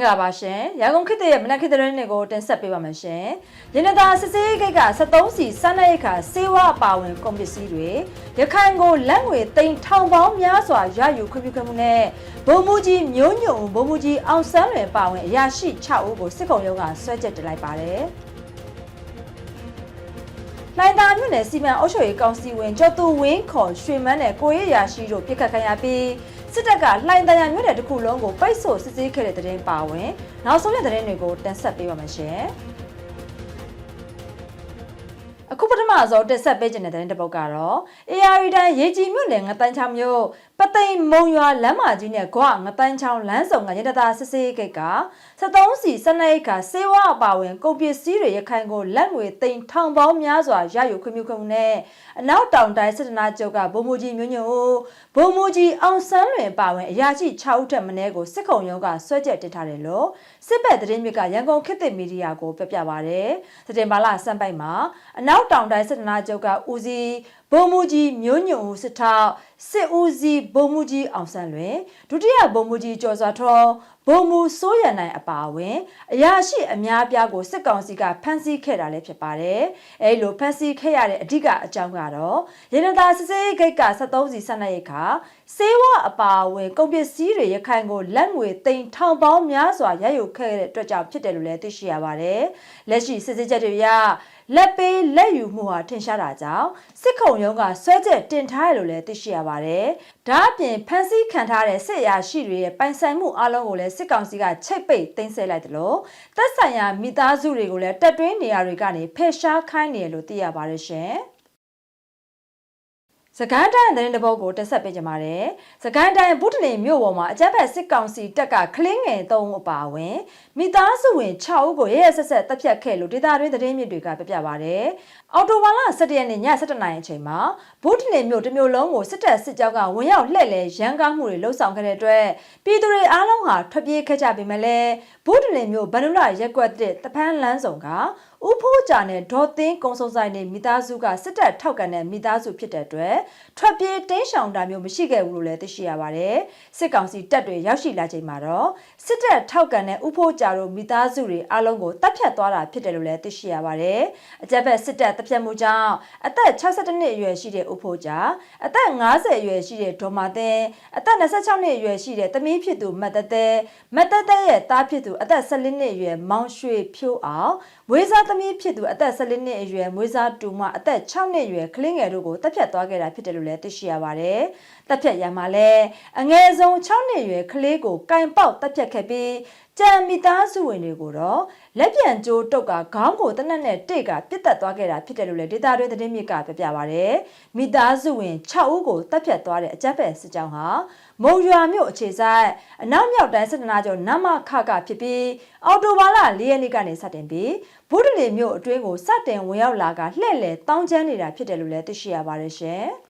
မင်္ဂလာပါရှင်ရန်ကုန်ခေတ်ရဲ့မနက်ခေတ်သတင်းတွေကိုတင်ဆက်ပေးပါမယ်ရှင်ရင်းသာစစ်စေးဂိတ်က73စီစားနပ်ရိက္ခာစေဝါအပါဝင်ကုန်ပစ္စည်းတွေရခိုင်ကိုလက်ငွေတိန်ထောင်ပေါင်းများစွာရယူခွင့်ပြုခဲ့မှုနဲ့ဗိုလ်မှူးကြီးမျိုးညွန့်ဗိုလ်မှူးကြီးအောင်ဆန်းလွင်ပါဝင်အရာရှိ6ဦးကိုစစ်ကုံရုံးကဆွဲချက်တင်လိုက်ပါတယ် လိုင်တာမြို့နယ်စီမံအုပ်ချုပ်ရေးကောင်စီဝင်ကျော်သူဝင်းခေါ်ရွှေမန်းနဲ့ကိုရရာရှိတို့ပြစ်ခတ်ခံရပြီးစစ်တပ်ကလှိုင်တရမြို့နယ်တစ်ခုလုံးကိုပိတ်ဆို့စစ်ဆေးခဲ့တဲ့တဲ့တင်ပါဝင်နောက်ဆုံးတဲ့တဲ့တင်တွေကိုတင်ဆက်ပေးပါမယ်ရှင် မဆုံးတက်ဆက်ပေးခြင်းတဲ့တဲ့တစ်ပုတ်ကတော့ AR တိုင်းရေကြီးမြို့နယ်ငတန်းချောင်းမြို့ပသိမ်မုံရွာလမ်းမကြီးနဲ့ဂွငတန်းချောင်းလမ်းဆောင်ကရတတာစစ်စေးဂိတ်က73စီစနေကစေဝါအပါဝင်ကုန်ပစ္စည်းတွေရခိုင်ကိုလက်ငွေတိန်ထောင်ပေါင်းများစွာရယူခွင့်ပြုခွင့်နဲ့အနောက်တောင်တိုင်းစစ်တနာချုပ်ကဗိုလ်မှူးကြီးမျိုးညို့ဗိုလ်မှူးကြီးအောင်ဆန်းလွင်ပါဝင်အရာရှိ6ဦးထက်မင်းကိုစစ်ခုံရုံးကဆွဲချက်တင်ထားတယ်လို့ စစ်ဘက်သတင်းမြစ်ကရန်ကုန်ခေတ်သစ်မီဒီယာကိုပြပြပါရယ်စတင်ပါလာစံပိုက်မှာအနောက်တောင်တိုင်းစစ်တနာချုပ်ကဦးစီးဗိုလ်မှူးကြီးမျိုးညွန့်ဦးစစ်ထောက် စစ်ဦးစီးဗိုလ်မှူးကြီးအောင်ဆန်းလွင်ဒုတိယဗိုလ်မှူးကြီးကျော်စွာထောဗိုလ်မှူးစိုးရနိုင်အပါအဝင်အရာရှိအများအပြားကိုစစ်ကောင်စီကဖမ်းဆီးခဲ့တာလည်းဖြစ်ပါတယ်။အဲလိုဖမ်းဆီးခဲ့ရတဲ့အဓိကအကြောင်းကတော့ရနတာစစ်စေးဂိတ်က73စီဆက်နေရခါစေဝအပါအဝင်ကုန်ပစ္စည်းတွေရခိုင်ကိုလက်ငွေတိန်ထောင်ပေါင်းများစွာရယူခဲ့တဲ့အတွက်ကြောင့်ဖြစ်တယ်လို့လည်းသိရှိရပါတယ်။လက်ရှိစစ်စစ်ချက်တွေရ လက်ပေးလက်ယူမှုဟာထင်ရှားတာကြောင့်စစ်ခုံရုံးကဆွဲချက်တင်ထားတယ်လို့လည်းသိရှိရပါတယ်။ဒါအပြင်ဖမ်းဆီးခံထားတဲ့စစ်ရာရှိတွေရဲ့ပိုင်ဆိုင်မှုအလုံးကိုလည်းစစ်ကောင်စီကချိတ်ပိတ်သိမ်းဆည်းလိုက်တယ်လို့သက်ဆိုင်ရာမိသားစုတွေကိုလည်းတက်တွင်းနေရာတွေကနေဖယ်ရှားခိုင်းနေတယ်လို့သိရပါတယ်ရှင်။ စကိုင်းတိုင်းသတင်းတပုတ်ကိုတက်ဆက်ပေးကြပါမယ်။စကိုင်းတိုင်းဗုဒ္ဓလင်မြို့ပေါ်မှာအကြမ်းဖက်စစ်ကောင်စီတပ်ကခလင်းငယ်၃ဦးအပါအဝင်မိသားစုဝင်6ဦးကိုရဲရဲဆက်ဆက်တပ်ဖြတ်ခဲ့လို့ဒေသတွင်းသတင်းမြစ်တွေကပြပြပါဗျ။အော်တိုဘာလ17ရက်နေ့ည7:00နာရီအချိန်မှာဗုဒ္ဓလင်မြို့တစ်မြို့လုံးကိုစစ်တပ်စစ်ကြောင်းကဝင်ရောက်လှည့်လည်ရန်ကားမှုတွေလှုပ်ဆောင်ခဲ့တဲ့အတွက်ပြည်သူတွေအားလုံးဟာထွက်ပြေးခဲ့ကြပေမဲ့လည်းဗုဒ္ဓလင်မြို့ဗန္ဓုလရက်ကွက်တဲ့တပန်းလန်းဆောင်ကဥဖိုးကြနဲ့ဒေါ်သင်းကုံစုံဆိုင်နေမိသားစုကစစ်တပ်ထောက်ကန်တဲ့မိသားစုဖြစ်တဲ့အတွက်ထွက်ပြေးတင်းရှောင်တာမျိုးမရှိခဲ့ဘူးလို့လည်းသိရှိရပါတယ်။စစ်ကောင်စီတပ်တွေရောက်ရှိလာချိန်မှာတော့စစ်တပ်ထောက်ကန်တဲ့ဥဖိုးကြတို့မိသားစုတွေအလုံးကိုတပ်ဖြတ်သွားတာဖြစ်တယ်လို့လည်းသိရှိရပါတယ်။အကြက်ဘက်စစ်တပ်တပ်ဖြတ်မှုကြောင့်အသက်62နှစ်အရွယ်ရှိတဲ့ဥဖိုးကြအသက်50အရွယ်ရှိတဲ့ဒေါ်မာသင်းအသက်26နှစ်အရွယ်ရှိတဲ့သမီးဖြစ်သူမတ်တတဲမတ်တတဲရဲ့သားဖြစ်သူအသက်14နှစ်အရွယ်မောင်ရွှေဖြိုးအောင်ဝေးစားသမီးဖြစ်သူအသက်14နှစ်အရွယ်မွေးစားတူမအသက်6နှစ်အရွယ်ကလေးငယ်တို့ကိုတပ်ဖြတ်သွားခဲ့တာဖြစ်တယ်လို့လည်းသိရှိရပါတယ်။တပ်ဖြတ်ရမှာလည်းအငယ်ဆုံး6နှစ်အရွယ်ကလေးကိုကင်ပေါက်တပ်ဖြတ်ခဲ့ပြီး ကြံမိသားစုဝင်တွေကိုတော့လက်ပြန်ကြိုးတုတ်ကခေါင်းကိုတနက်နဲ့တိတ်ကပြစ်တက်သွားခဲ့တာဖြစ်တယ်လို့လည်းဒေတာတွင်းသတင်းမြစ်ကပြပြပါဗျ။မိသားစုဝင်6ဦးကိုတပ်ဖြတ်သွားတဲ့အကြမ်းဖက်စစ်ကြောင်းဟာမုံရွာမြို့အခြေဆိုင်အနောက်မြောက်တိုင်းစစ်တနာကျော်နမခကဖြစ်ပြီးအော်တိုဘာလ၄ရက်နေ့ကနေစတင်ပြီးဗုဒ္ဓလင်မြို့အတွင်းကိုစတင်ဝင်ရောက်လာကလှည့်လည်တောင်းကျမ်းနေတာဖြစ်တယ်လို့လည်းသိရှိရပါတယ်ရှင်။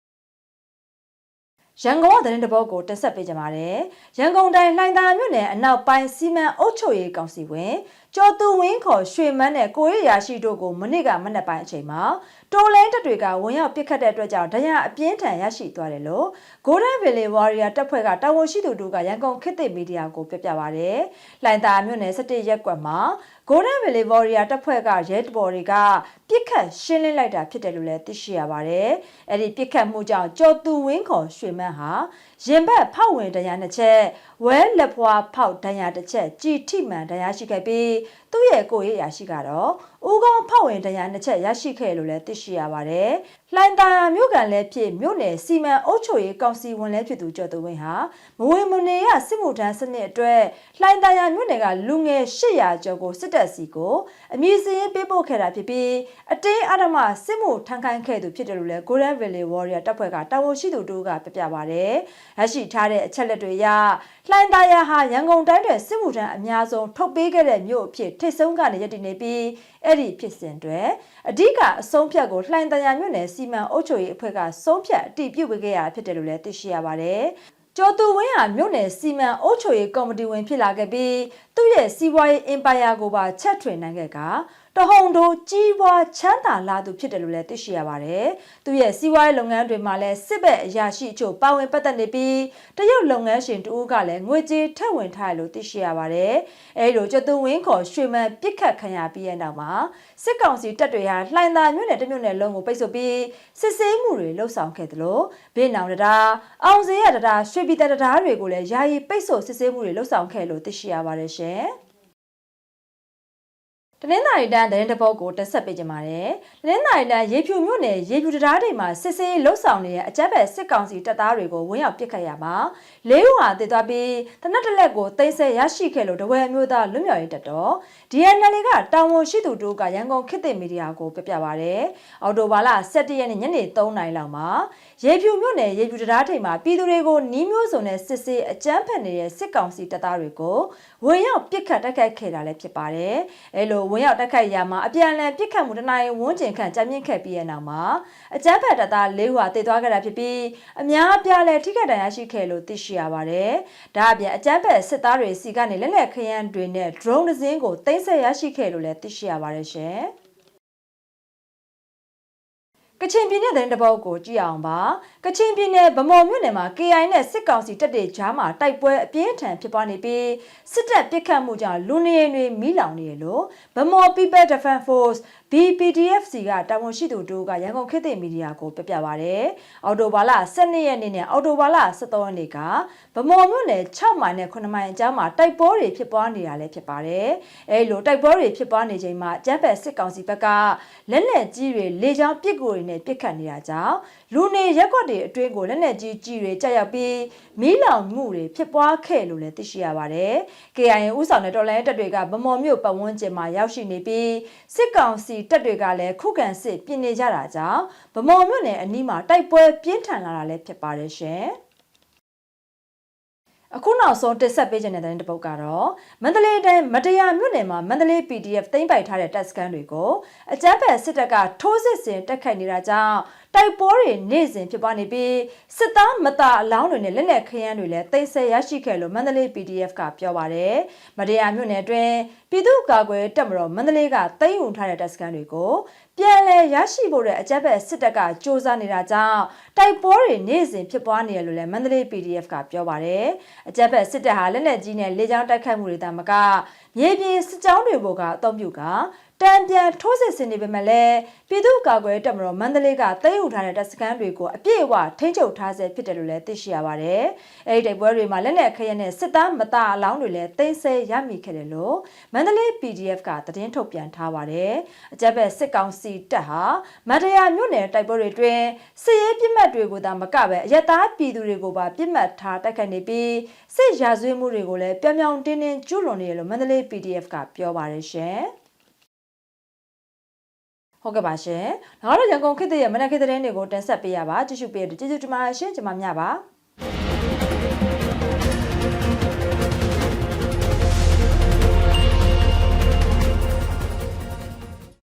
ရန်ကုန်ကသတင်းတပုတ်ကိုတက်ဆက်ပေးကြပါမယ်။ရန်ကုန်တိုင်းလှိုင်သာမြို့နယ်အနောက်ပိုင်းစီမံအုပ်ချုပ်ရေးကောင်စီဝင် ကျော်သူဝင်းခေါ်ရွှေမန်းနဲ့ကိုရရာရှိတို့ကိုမနစ်ကမနက်ပိုင်းအချိန်မှာတိုလင်းတပ်တွေကဝင်ရောက်ပစ်ခတ်တဲ့အတွက်ကြောင့်ဒဏ်ရာအပြင်းထန်ရရှိသွားတယ်လို့ Golden Valley Warrior တပ်ဖွဲ့ကတာဝန်ရှိသူတို့ကရန်ကုန်ခေတ်သစ်မီဒီယာကိုပြပြပါဗျ။လှိုင်သာမြို့နယ်17ရက်ကွက်မှာ Golden Valley Warrior တပ်ဖွဲ့ကရဲတဘော်တွေကပြစ်ခတ်ရှင်းလင်းလိုက်တာဖြစ်တယ်လို့လည်းသိရှိရပါတယ်။အဲ့ဒီပြစ်ခတ်မှုကြောင့်ကျော်သူဝင်းခေါ်ရွှေမန်းဟာရင်ဘတ်ဖောက်ဝင်တရားနှစ်ချက်ဝဲလက်ဖွာဖောက်တရားတစ်ချက်ကြည်ထိမှန်တရားရှိခဲ့ပြီးသူ့ရဲ့ကိုရရရှိကတော့ဦးကောင်းဖောက်ဝင်တရားနှစ်ချက်ရရှိခဲ့လို့လည်းသိရှိရပါတယ်။လှိုင်သာယာမြို့ကန်လည်းဖြစ်မြို့နယ်စီမံအုပ်ချုပ်ရေးကောင်စီဝင်လည်းဖြစ်သူကျော်သူဝင်းဟာမဝေမနေရစစ်မှုထမ်းစနစ်အတွက်လှိုင်သာယာမြို့နယ်ကလူငယ်800ကျော်ကိုစစ်တပ်စီကိုအမည်စရင်းပေးပို့ခဲ့တာဖြစ်ပြီးအတင်းအဓမ္မစစ်မှုထမ်းခိုင်းခဲ့သူဖြစ်တယ်လို့လည်း Golden Valley Warrior တပ်ဖွဲ့ကတာဝန်ရှိသူတို့ကပြပြပါတယ်။ရရှိထားတဲ့အချက်လက်တွေအရလှိုင်သာယာဟာရန်ကုန်တိုင်းတွင်စစ်မှုထမ်းအများဆုံးထုတ်ပေးခဲ့တဲ့မြို့အဖြစ်ထိတ်ဆုံးကနေရည်တည်နေပြီးအဲ့ဒီဖြစ်စဉ်တွေအဓိကအဆုံးဖြတ်ကိုလှိုင်သာယာမြို့နယ်စီမံအုပ်ချုပ်ရေးအဖွဲ့ကဆုံးဖြတ်အတည်ပြုပေးခဲ့ရဖြစ်တယ်လို့လည်းသိရှိရပါတယ်။ကျော်သူဝင်းဟာမြို့နယ်စီမံအုပ်ချုပ်ရေးကော်မတီဝင်ဖြစ်လာခဲ့ပြီးသူ့ရဲ့စီးပွားရေးအင်ပါယာကိုပါချက်ထွင်နိုင်ခဲ့က တဟုန်ထိုးကြီးပွားချမ်းသာလာသူဖြစ်တယ်လို့လည်းသိရှိရပါတယ်။သူရဲ့စီးပွားရေးလုပ်ငန်းတွေမှာလည်းစစ်ဘက်အရာရှိအချို့ပါဝင်ပတ်သက်နေပြီးတရုတ်လုပ်ငန်းရှင်တူကလည်းငွေကြေးထည့်ဝင်ထားတယ်လို့သိရှိရပါတယ်။အဲဒီလိုကျသူဝင်းခေါ်ရွှေမန်ပြစ်ခတ်ခံရပြီးတဲ့နောက်မှာစစ်ကောင်စီတပ်တွေဟာလှိုင်သာမြို့နယ်တစ်မြို့နယ်လုံးကိုပိတ်ဆို့ပြီးစစ်ဆေးမှုတွေလှုပ်ဆောင်ခဲ့တယ်လို့ဘေးနောင်တရားအောင်စရရတရားရွှေပြည်တတရားတွေကိုလည်းယာယီပိတ်ဆို့စစ်ဆေးမှုတွေလှုပ်ဆောင်ခဲ့လို့သိရှိရပါတယ်ရှင်။ တနင်္သာရီတိုင်းသတင်းတပုတ်ကိုတက်ဆက်ပေးကြပါမယ်။တနင်္သာရီတိုင်းရေဖြူမြို့နယ်ရေဖြူတရားတွေမှာစစ်ဆေးလှုပ်ဆောင်နေတဲ့အကြမ်းဖက်စစ်ကောင်စီတပ်သားတွေကိုဝင်းရောက်ပစ်ခတ်ရမှာလေးဦးဟာတည်သွားပြီးတနက်တစ်လက်ကိုတင်ဆက်ရရှိခဲ့လို့တဝဲအမျိုးသားလွတ်မြောက်ရေးတပ်တော် DNL ကတာဝန်ရှိသူတို့ကရန်ကုန်ခေတ်သစ်မီဒီယာကိုပြပြပါဗျ။အော်တိုဘာလ17ရက်နေ့ညနေ3နာရီလောက်မှာရေဖြူမြို့နယ်ရေဖြူတရားထိပ်မှာပြည်သူတွေကိုနီးမျိုးစုံနဲ့စစ်ဆေးအကြမ်းဖက်နေတဲ့စစ်ကောင်စီတပ်သားတွေကိုဝင်းရောက်ပစ်ခတ်တိုက်ခိုက်ခဲ့တာလည်းဖြစ်ပါတယ်။အဲလိုဝင်းရောက်တိုက်ခိုက်ရမှာအပြန်အလှန်ပစ်ခတ်မှုတနိုင်ဝန်းကျင်ခန့်ကြာမြင့်ခဲ့ပြီးတဲ့နောက်မှာအကြမ်းဖက်တပ်သား၄ဦးဟာတည်သွားခဲ့တာဖြစ်ပြီးအများအပြားလည်းထိခိုက်ဒဏ်ရာရှိခဲ့လို့သိရှိရပါတယ်။ဒါအပြင်အကြမ်းဖက်စစ်သားတွေစီကနေလက်လက်ခရမ်းတွေနဲ့ drone တစ်စင်းကိုတင်ဆက်ရရှိခဲ့လို့လည်းသိရှိရပါတယ်ရှင်။က ချင်ပြည်နယ်တဲ့တပုတ်ကိုကြည့်အောင်ပါကချင်ပြည်နယ်ဗမော်မြို့နယ်မှာ KI နဲ့စစ်ကောင်စီတပ်တွေကြားမှာတိုက်ပွဲအပြင်းထန်ဖြစ်ပွားနေပြီးစစ်တပ်ပစ်ခတ်မှုကြောင့်လူနေအိမ်တွေမိလောင်နေရလို့ဗမော် People Defense Force BPDFC ကတာဝန်ရှိသူတို့ကရန်ကုန်ခေတ်သစ်မီဒီယာကိုပြပြပါဗျ။အော်တိုဘာလ12ရက်နေ့နဲ့အော်တိုဘာလ13ရက်နေ့ကဗမော်မြို့နယ်6မိုင်နဲ့9မိုင်အကြားမှာတိုက်ပွဲတွေဖြစ်ပွားနေတာလည်းဖြစ်ပါတယ်။အဲလိုတိုက်ပွဲတွေဖြစ်ပွားနေချိန်မှာကျန်းဖက်စစ်ကောင်စီဘက်ကလက်နက်ကြီးတွေလေကြောင်းပစ်ကူတွေနဲ့ပစ်ခတ်နေတာကြောင့်လူနေရက်ကွက်တွေအတွင်းကိုလက်နက်ကြီးကြီးတွေကြောက်ရောက်ပြီးမီးလောင်မှုတွေဖြစ်ပွားခဲ့လို့လည်းသိရှိရပါတယ်။ KIA ဥဆောင်တဲ့တော်လိုင်းတပ်တွေကဗမော်မြို့ပတ်ဝန်းကျင်မှာရောက်ရှိနေပြီးစစ်ကောင်စီတပ်တွေကလည်းခုခံစစ်ပြင်နေကြတာကြောင့်ဗမော်မြို့နယ်အနီးမှာတိုက်ပွဲပြင်းထန်လာတာလည်းဖြစ်ပါတယ်ရှင်။ အခုနောက်ဆုံးတက်ဆက်ပေးခြင်းတဲ့တဲ့တစ်ပုတ်ကတော့မန္တလေးတိုင်းမတရားမြို့နယ်မှာမန္တလေး PDF သိမ်းပိုက်ထားတဲ့တပ်စခန်းတွေကိုအကြမ်းဖက်စစ်တပ်ကထိုးစစ်ဆင်တက်ခိုက်နေတာကြောင့် တိုက်ပွဲတွေနေ့စဉ်ဖြစ်ပွားနေပြီးစစ်သားမတာအလောင်းတွေနဲ့လက်နက်ခရမ်းတွေလည်းတိတ်ဆိတ်ရရှိခဲ့လို့မန္တလေး PDF ကပြောပါတယ်။မတရားမြို့နယ်အတွင်းပြည်သူ့ကာကွယ်တပ်မတော်မန္တလေးကသိမ်းယူထားတဲ့တပ်စခန်းတွေကိုပြန်လည်ရရှိဖို့တဲ့အကြမ်းဖက်စစ်တပ်ကစ조사နေတာကြောင့်တိုက်ပွဲတွေနေ့စဉ်ဖြစ်ပွားနေရလို့လည်းမန္တလေး PDF ကပြောပါတယ်။အကြမ်းဖက်စစ်တပ်ဟာလက်နက်ကြီးနဲ့လေကြောင်းတိုက်ခိုက်မှုတွေတမက မြေပြင်စစ်ကြောင်းတွေပေါ်ကအုံပြုကတံပြန်ထိုးစစ်ဆင်နေပေမဲ့လည်းပြည်သူ့ကာကွယ်တပ်မတော်မန္တလေးကသိမ်းယူထားတဲ့တပ်စခန်းတွေကိုအပြည့်အဝထိန်းချုပ်ထားဆဲဖြစ်တယ်လို့လည်းသိရှိရပါတယ်။အဲဒီတိုက်ပွဲတွေမှာလက်နက်ခရက်နဲ့စစ်သားမသားအလောင်းတွေလည်းသိမ်းဆဲရမိခဲ့တယ်လို့မန္တလေး PDF ကသတင်းထုတ်ပြန်ထားပါတယ်။အကြက်ဘက်စစ်ကောင်စီတပ်ဟာမတရားမြို့နယ်တိုက်ပွဲတွေတွင်စစ်ရေးပြစ်မှတ်တွေကိုသာမကပဲအရသားပြည်သူတွေကိုပါပြစ်မှတ်ထားတိုက်ခိုက်နေပြီးစစ်ရာဇဝတ်မှုတွေကိုလည်းပြောင်ပြောင်တင်းတင်းကျူးလွန်နေတယ်လို့မန္တလေး PDF ကပြောပါတယ်ရှင်။ဟုတ်ကဲ့ပါရှင်။နောက်တော့ရန်ကုန်ခေတ်ရဲ့မနက်ခေတ်သတင်းတွေကိုတင်ဆက်ပေးရပါကြည့်ရှုပေးတဲ့ကျေးဇူးတင်ပါတယ်ရှင်ကျွန်မမြပါ။